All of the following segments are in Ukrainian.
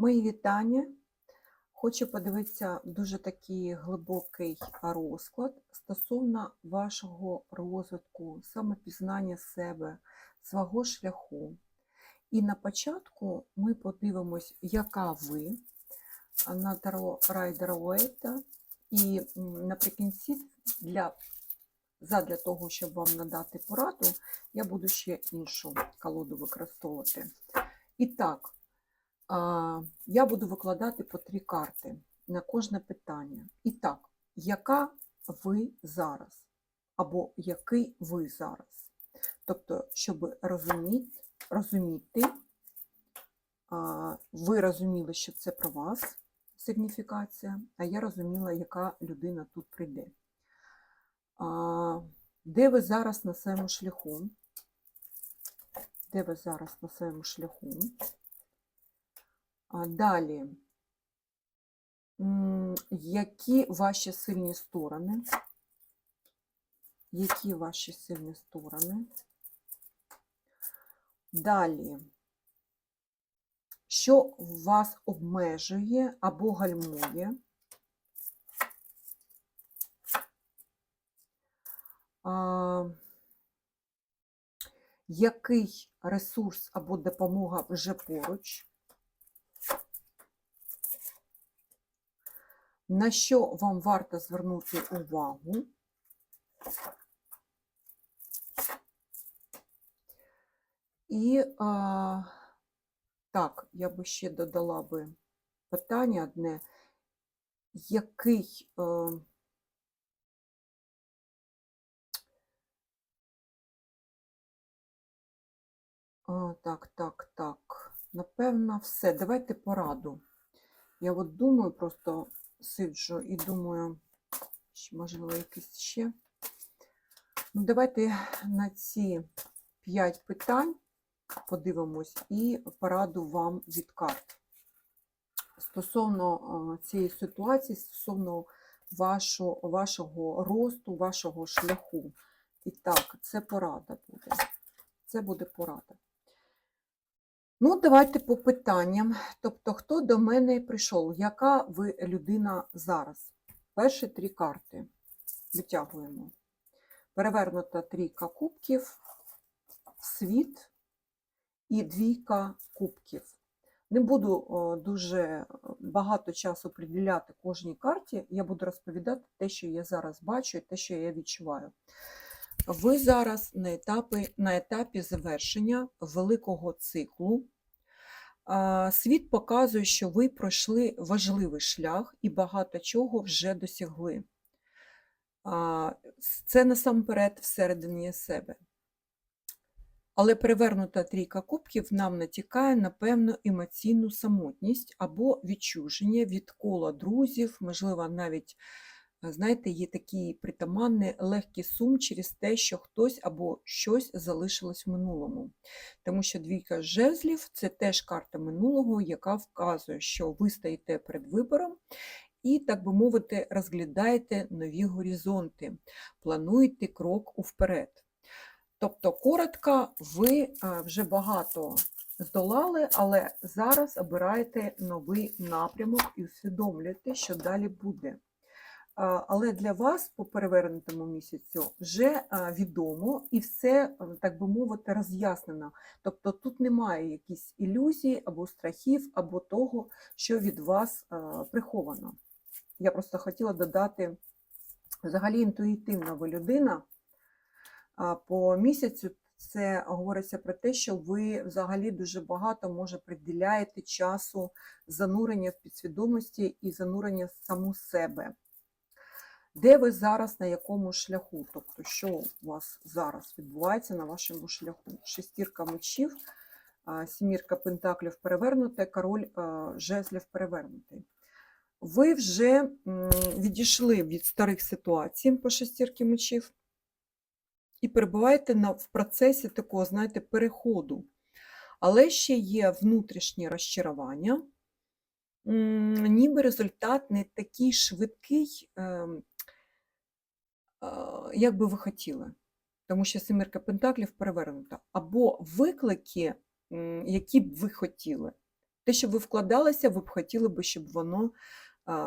Мої вітання. Хочу подивитися дуже такий глибокий розклад стосовно вашого розвитку, самопізнання себе, свого шляху. І на початку ми подивимось, яка ви на Таро Райдера Уейта. І наприкінці, для, задля того, щоб вам надати пораду, я буду ще іншу колоду використовувати. І так, я буду викладати по три карти на кожне питання. І так, яка ви зараз? Або який ви зараз? Тобто, щоб розуміти, розуміти, ви розуміли, що це про вас сигніфікація, а я розуміла, яка людина тут прийде. Де ви зараз на своєму шляху? Де ви зараз на своєму шляху? Далі, які ваші сильні сторони? Які ваші сильні сторони? Далі, що вас обмежує або гальмує? А, який ресурс або допомога вже поруч? На що вам варто звернути увагу? І а, так, я би ще додала би питання одне, який е, а, так, так, так, напевно, все. Давайте пораду. Я от думаю, просто сиджу і думаю, можливо, якісь ще. Ну, давайте на ці п'ять питань подивимось і пораду вам від карт. Стосовно цієї ситуації, стосовно вашого, вашого росту, вашого шляху. І так, це порада буде. Це буде порада. Ну, давайте по питанням. Тобто, хто до мене прийшов? Яка ви людина зараз? Перші три карти витягуємо. Перевернута трійка кубків, світ і двійка кубків. Не буду дуже багато часу приділяти кожній карті, я буду розповідати те, що я зараз бачу, і те, що я відчуваю. Ви зараз на етапі, на етапі завершення великого циклу. Світ показує, що ви пройшли важливий шлях і багато чого вже досягли. Це насамперед всередині себе. Але перевернута трійка кубків нам натякає на певну емоційну самотність або відчуження від кола друзів, можливо, навіть, знаєте, є такий притаманний легкий сум через те, що хтось або щось залишилось в минулому. Тому що двійка жезлів це теж карта минулого, яка вказує, що ви стоїте перед вибором. І, так би мовити, розглядаєте нові горизонти, плануєте крок вперед. Тобто, коротко, ви вже багато здолали, але зараз обираєте новий напрямок і усвідомлюєте, що далі буде. Але для вас по перевернутому місяцю вже відомо і все, так би мовити, роз'яснено. Тобто тут немає якісь ілюзій або страхів, або того, що від вас приховано. Я просто хотіла додати, взагалі інтуїтивна ви людина. По місяцю це говориться про те, що ви взагалі дуже багато може приділяєте часу занурення в підсвідомості і занурення в саму себе. Де ви зараз на якому шляху? Тобто, що у вас зараз відбувається на вашому шляху? Шестірка мечів, сімірка пентаклів перевернута, король жезлів перевернутий. Ви вже відійшли від старих ситуацій по шестірки мечів і перебуваєте в процесі такого, знаєте, переходу. Але ще є внутрішнє розчарування, ніби результат не такий швидкий, ем, як би ви хотіли. Тому що семірка пентаклів перевернута. Або виклики, які б ви хотіли, Те, що ви вкладалися, ви б хотіли би, щоб воно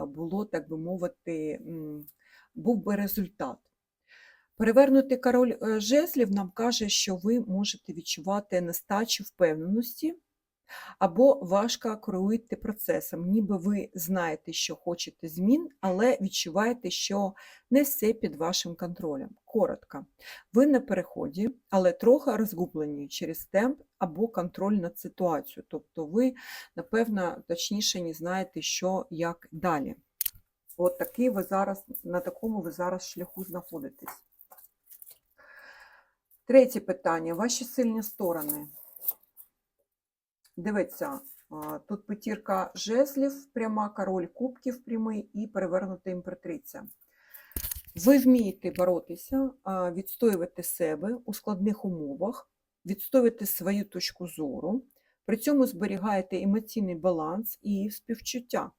було, так би мовити, був би результат. Перевернутий король е, жезлів нам каже, що ви можете відчувати нестачу впевненості або важко керуєте процесом, ніби ви знаєте, що хочете змін, але відчуваєте, що не все під вашим контролем. Коротко, ви на переході, але трохи розгублені через темп або контроль над ситуацією. Тобто ви, напевно, точніше не знаєте, що як далі. От такий ви зараз, на такому ви зараз шляху знаходитесь. Третє питання. Ваші сильні сторони. Дивіться, тут п'ятірка жезлів, пряма, король кубків прямий і перевернута імператриця. Ви вмієте боротися, відстоювати себе у складних умовах, відстоювати свою точку зору, при цьому зберігаєте емоційний баланс і співчуття.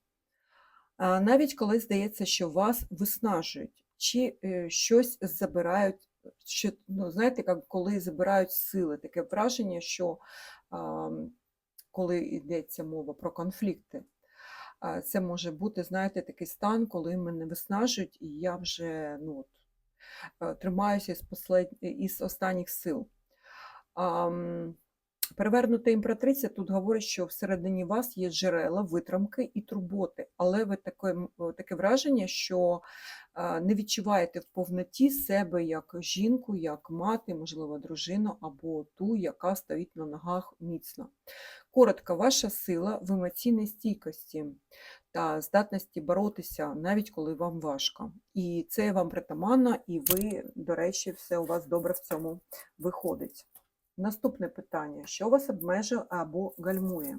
Навіть коли здається, що вас виснажують чи е, щось забирають, що, ну, знаєте, як коли забирають сили, таке враження, що коли йдеться мова про конфлікти. Це може бути, знаєте, такий стан, коли мене виснажують, і я вже ну, от, е, тримаюся із, послед... із останніх сил. Перевернута імператриця тут говорить, що всередині вас є джерела, витримки і турботи, але ви таке, таке враження, що не відчуваєте в повноті себе як жінку, як мати, можливо, дружину або ту, яка стоїть на ногах міцно. Коротко, ваша сила в емоційній стійкості та здатності боротися, навіть коли вам важко. І це вам притаманно, і ви, до речі, все у вас добре в цьому виходить. Наступне питання: що вас обмежує або гальмує?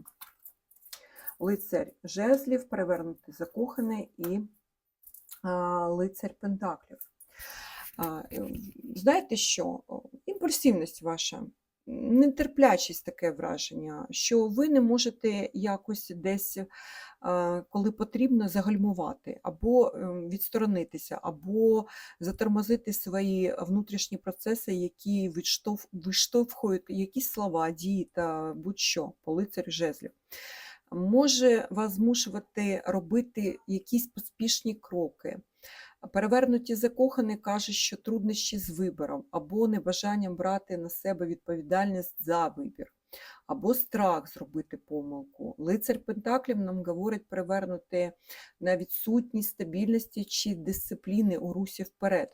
Лицар жезлів, перевернутий закоханий і а, лицар пентаклів. А, е, Знаєте що? Імпульсивність ваша, нетерплячість таке враження, що ви не можете якось десь, коли потрібно, загальмувати, або ем, відсторонитися, або затормозити свої внутрішні процеси, які виштовхують якісь слова, дії та будь-що по лицарю жезлів. Може вас змушувати робити якісь поспішні кроки. Перевернуті закоханий каже, що труднощі з вибором, або небажанням брати на себе відповідальність за вибір, або страх зробити помилку. Лицар Пентаклів нам говорить перевернути на відсутність стабільності чи дисципліни у русі вперед.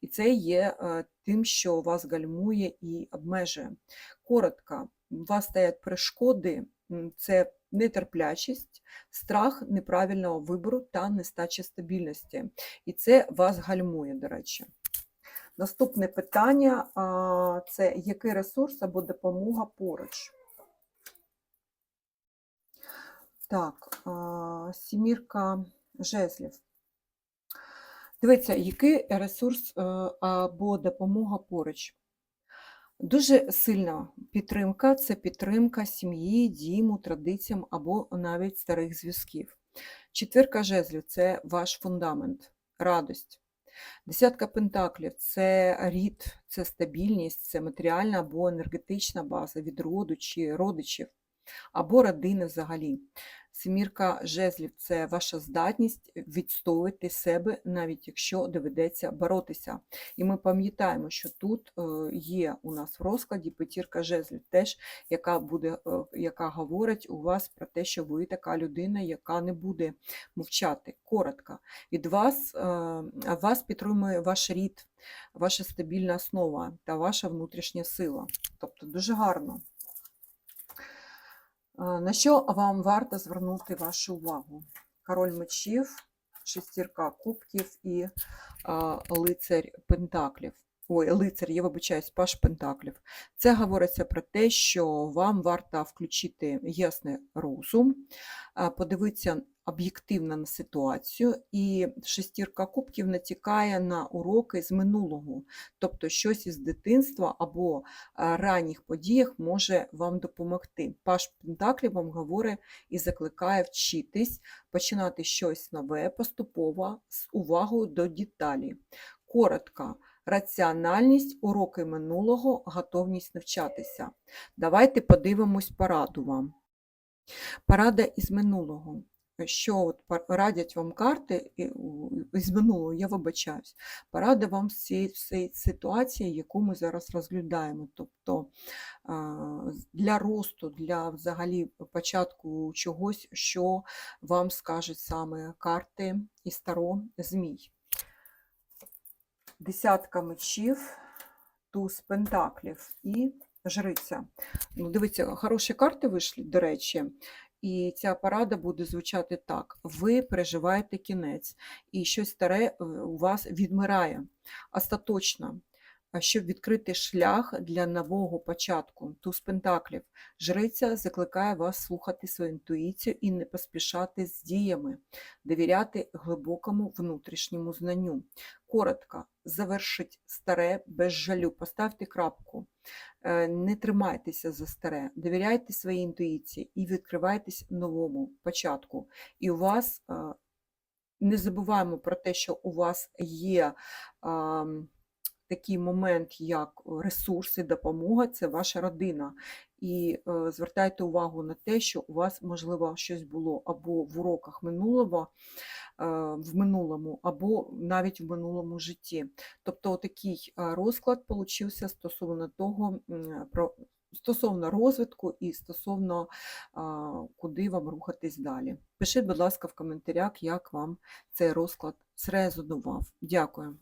І це є е, тим, що вас гальмує і обмежує. Коротко, у вас стоять перешкоди, це нетерплячість, страх неправильного вибору та нестача стабільності. І це вас гальмує, до речі. Наступне питання це який ресурс або допомога поруч? Так, сімірка жезлів. Дивіться, який ресурс е, або допомога поруч. Дуже сильна підтримка це підтримка сім'ї, діму, традиціям або навіть старих зв'язків. Четвірка жезлів це ваш фундамент, радость. Десятка пентаклів це рід, це стабільність, це матеріальна або енергетична база від роду чи родичів, або родини взагалі. Семірка жезлів це ваша здатність відстоювати себе, навіть якщо доведеться боротися. І ми пам'ятаємо, що тут е, є у нас в розкладі п'ятірка жезлів, теж яка буде, е, яка говорить у вас про те, що ви така людина, яка не буде мовчати. Коротко. Від вас, е, вас підтримує ваш рід, ваша стабільна основа та ваша внутрішня сила. Тобто дуже гарно. На що вам варто звернути вашу увагу? Король мечів, шестірка кубків і а, лицар пентаклів. Ой, лицар, я вибачаюсь, паш пентаклів. Це говориться про те, що вам варто включити ясний розум, подивитися об'єктивно на ситуацію, і шестірка кубків натякає на уроки з минулого, тобто щось із дитинства або ранніх подіях може вам допомогти. Паш Пентаклів вам говорить і закликає вчитись, починати щось нове, поступово з увагою до деталі. Коротко, раціональність, уроки минулого, готовність навчатися. Давайте подивимось пораду вам. Порада із минулого. Що от радять вам карти із минулого, я вибачаюсь. Порада вам з ситуації, яку ми зараз розглядаємо. Тобто для росту, для взагалі початку чогось, що вам скажуть саме карти і старо змій. Десятка мечів, туз пентаклів і жриця. Ну, дивіться, хороші карти вийшли, до речі. І ця порада буде звучати так: ви переживаєте кінець, і щось старе е, у вас відмирає остаточно, щоб відкрити шлях для нового початку. Туз пентаклів. Жриця закликає вас слухати свою інтуїцію і не поспішати з діями, довіряти глибокому внутрішньому знанню. Коротко, завершить старе без жалю, поставте крапку. Е, Не тримайтеся за старе, довіряйте своїй інтуїції і відкривайтесь новому початку. І у вас е, не забуваємо про те, що у вас є такий момент, як ресурси, допомога це ваша родина. І е, звертайте увагу на те, що у вас, можливо, щось було або в уроках минулого, е, в минулому, або навіть в минулому житті. Тобто такий розклад получився стосовно того, про, стосовно розвитку і стосовно куди вам рухатись далі. Пишіть, будь ласка, в коментарях, як вам цей розклад зрезонував. Дякую.